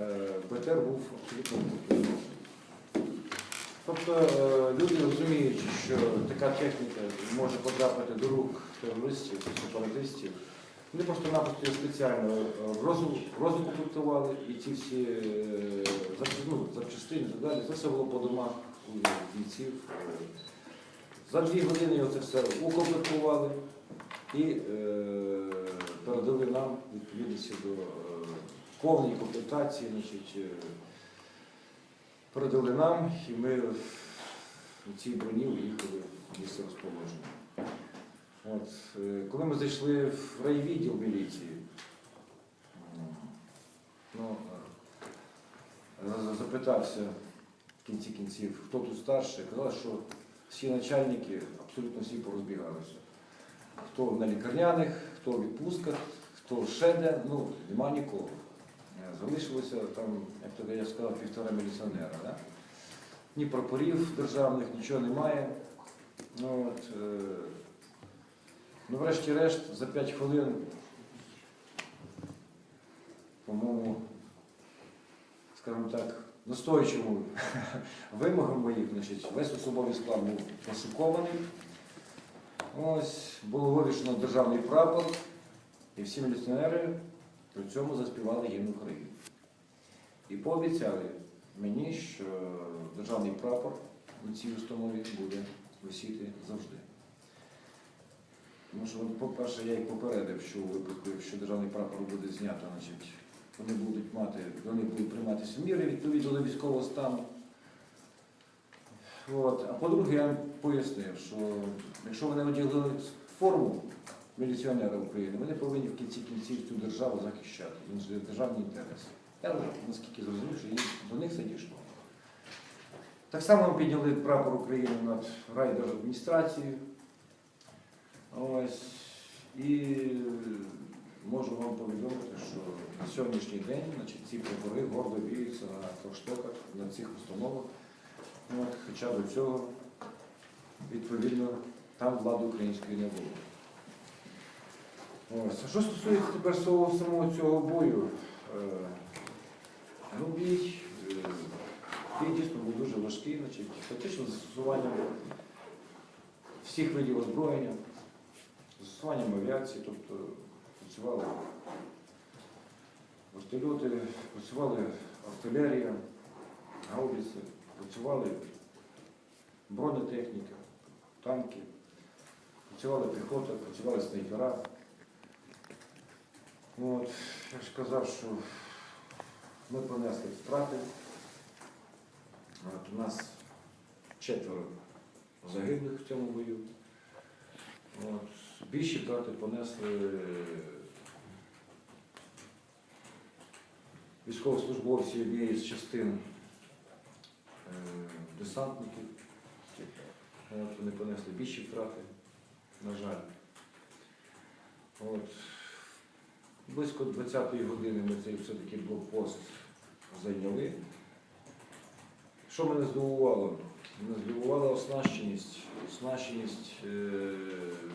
е, БТР був абсолютно укомплектований. Тобто е, люди розуміючи, що така техніка може потрапити до рук терористів, сепаратистів, вони просто-напросто спеціально е, розукомплектували і ці всі е, ну, запчастини і далі, це все було по домах бійців. Е, За дві години це все укомплектували і е, передали нам відповідності до повної комплектації, е, передали нам, і ми в цій броні уїхали в місце розположення. От, е, коли ми зайшли в райвідділ міліції, ну, е, запитався в кінці кінців, хто тут старший, казали, що всі начальники, абсолютно всі порозбігалися. Хто на лікарняних, хто в відпустках, хто ще де, ну, нема нікого. Залишилося там, як то я сказав, півтора міліціонера. Да? Ні прапорів державних, нічого немає. Ну, от, е, ну, врешті-решт, за 5 хвилин, по-моєму, скажімо так, настойчивому вимогам моїх, значить, весь особовий склад був пошукований. Ось було вивішено державний прапор, і всі міліціонери при цьому заспівали гімн України. І пообіцяли мені, що державний прапор на цій установі буде висіти завжди. Тому що, по-перше, я їх попередив, що у випадку, якщо державний прапор буде знято, значить, вони будуть мати, вони будуть прийматися міри відповідно до військового стану. От. А по-друге, я пояснив, що якщо вони одягли форму міліціонера України, вони повинні в кінці кінців цю державу захищати, державні інтереси. Я наскільки зрозумів, що до них це дійшло. Так само ми підняли прапор України над райдержадміністрацією. Ось. І можу вам повідомити, що на сьогоднішній день значить, ці прапори гордо віються на флагштоках, на цих установах. От, хоча до цього, відповідно, там влади української не було. Ось. Що стосується тепер самого, цього бою, е, ну, бій, е, бій дійсно був дуже важкий, значить, фактично застосуванням всіх видів озброєння, застосуванням авіації, тобто працювали вертольоти, працювали артилерія, гаубиці, працювали бронетехніка, танки, працювала піхота, працювали снайпера. От, я ж казав, що ми понесли втрати. От, у нас четверо загиблих в цьому бою. От, більші втрати понесли військовослужбовці однієї з частин е, десантників. От, вони понесли більші втрати, на жаль. От. Близько 20-ї години ми цей все-таки блокпост зайняли. Що мене здивувало? Мене здивувала оснащеність, оснащеність е,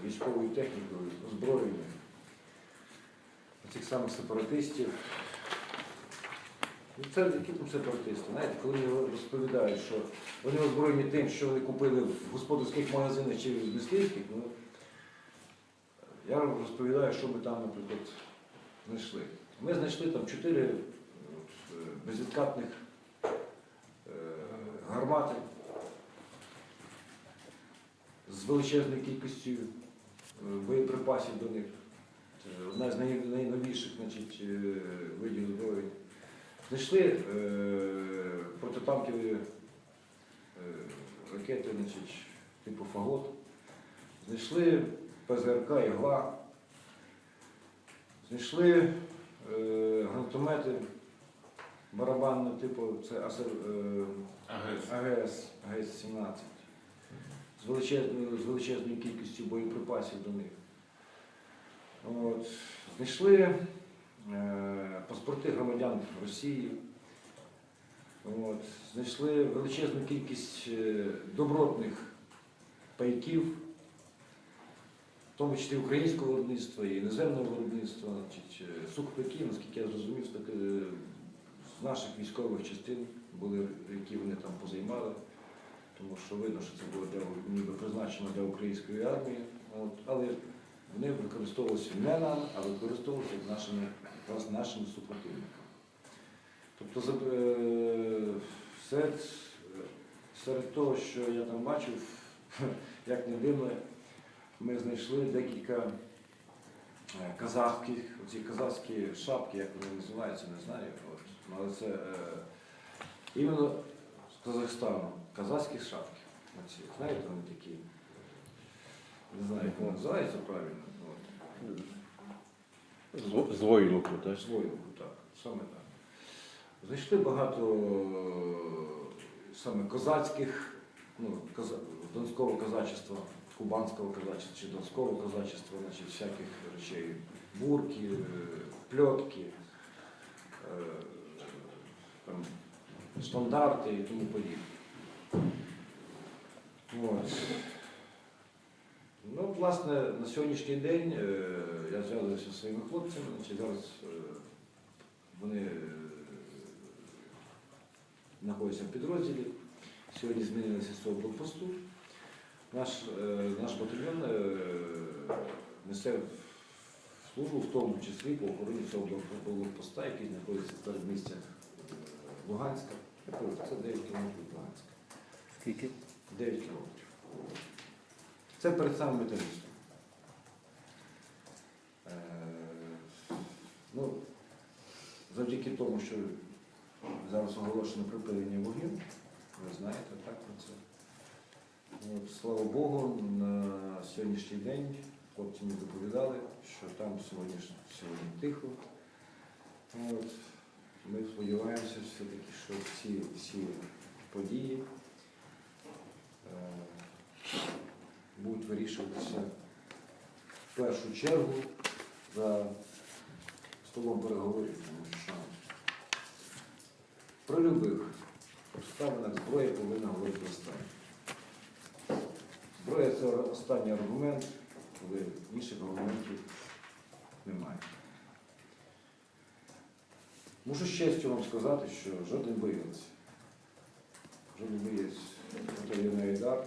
військовою технікою, озброєння цих самих сепаратистів. Ну, Це які там сепаратисти? Знаєте, коли мені розповідають, що вони озброєні тим, що вони купили в господарських магазинах чи в мисливських, ну, я розповідаю, що ми там, наприклад, знайшли. Ми знайшли там чотири е, безвідкатних е, гармати з величезною кількістю е, боєприпасів до них. Одна з найновіших значить, видів зброї. Знайшли е, протитанкові е, ракети значить, типу фагот. Знайшли ПЗРК «Ігла». Знайшли е, гранатомети барабанного типу, це е, АГС. АГС, АГС-17 з величезною, з величезною кількістю боєприпасів до них. От. Знайшли е, паспорти громадян Росії. От. Знайшли величезну кількість е, добротних пайків, тому числі українського виробництва і іноземного виробництва, значить, сухпайки, наскільки я зрозумів, з наших військових частин були, які вони там позаймали, тому що видно, що це було для, ніби призначено для української армії. Але вони використовувалися не нами, а використовувалися нашими, якраз нашими супротивниками. Тобто е, серед, серед того, що я там бачив, як не дивно, ми знайшли декілька е, казахських, оці казахські шапки, як вони називаються, не знаю. От. Ну, Але це е, іменно з Казахстану, казахські шапки. Оці, знаєте, вони такі. Не знаю, як вони називаються правильно. От. З- З войлоку, так? Своєму, так, саме так. Знайшли багато саме козацьких, ну, коза, донського козачества, кубанського козачества чи донського козачества, значить, всяких речей, бурки, е, пльотки, е, там, штандарти і тому подібне. Ну, власне, на сьогоднішній день е, я зв'язуюся зі своїми хлопцями, значить, зараз вони знаходяться в підрозділі. Сьогодні змінилися з цього блокпосту. Наш, е, наш батальйон е, несе службу в тому числі по охороні цього блок- блокпоста, який знаходиться в передмістях е, Луганська. Це 9 кілометрів Луганська. Скільки? 9 кілометрів. Це перед самим металістом. Ну, завдяки тому, що зараз оголошено припинення вогню, ви знаєте так про це. Слава Богу, на сьогоднішній день хлопці мені доповідали, що там сьогодні, сьогодні тихо. От, ми сподіваємося все-таки, що всі, всі події е, будуть вирішуватися в першу чергу за столом переговорів, тому що при любих обставинах зброя повинна говорити останнє. Зброя це останній аргумент, коли інших аргументів немає. Мушу з честю вам сказати, що жоден боєць, жоден боєць батальйону Айдар,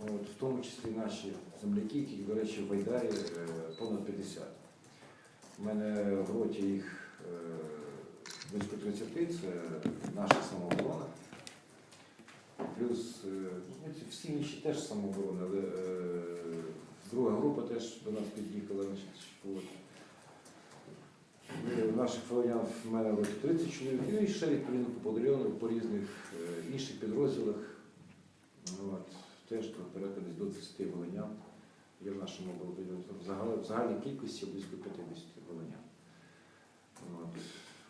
в тому числі наші земляки, які, до речі, в Айдарі е, понад 50. У мене в роті їх е, близько 30, це наша самооборона. Плюс е, ну, всі інші теж самооборони, але е, друга група теж до нас під'їхала. Наших фронтів в мене 30 чоловік, ну і ще відповідно по батальйону, по різних е, інших підрозділах. Ну, От, теж порядка до 20 волинян є в нашому батальйоні. В загальній кількості близько 50 волинян.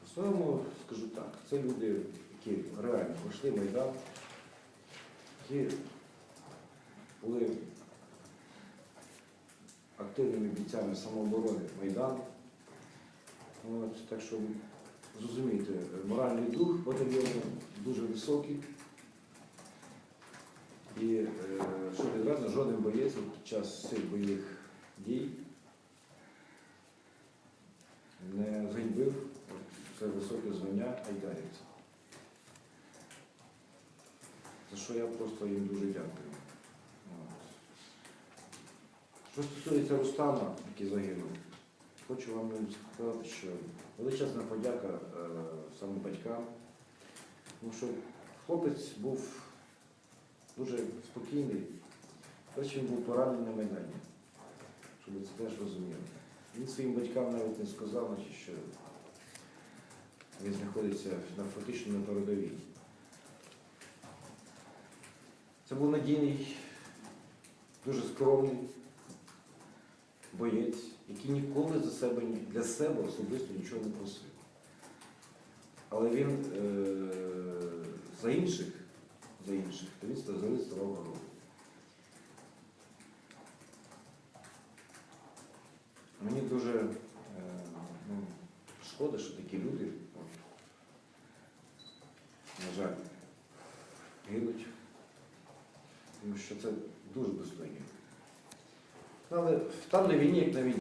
В основному скажу так, це люди, які реально пройшли Майдан, які були активними бійцями самооборони Майдану. От, так що зрозумійте, моральний дух батальйону дуже високий. І е, що відразу, жоден боєць під час цих бойових дій не ганьбив це високе звання айдарівця. Що я просто їм дуже дякую. Що стосується Рустама, який загинув, хочу вам сказати, що величезна подяка е, саме батькам, тому що хлопець був дуже спокійний, що він був поранений на Майдані, щоб ви це теж розуміли. Він своїм батькам навіть не сказав, що він знаходиться на фактично на передовій. Це був надійний, дуже скромний боєць, який ніколи за себе, для себе особисто нічого не просив. Але він е, за інших, за інших, то він завжди ставав горою. Мені дуже е, ну, шкода, що такі люди, от, на жаль, гинуть, тому що це дуже достойні. Але там на війні, як на війні.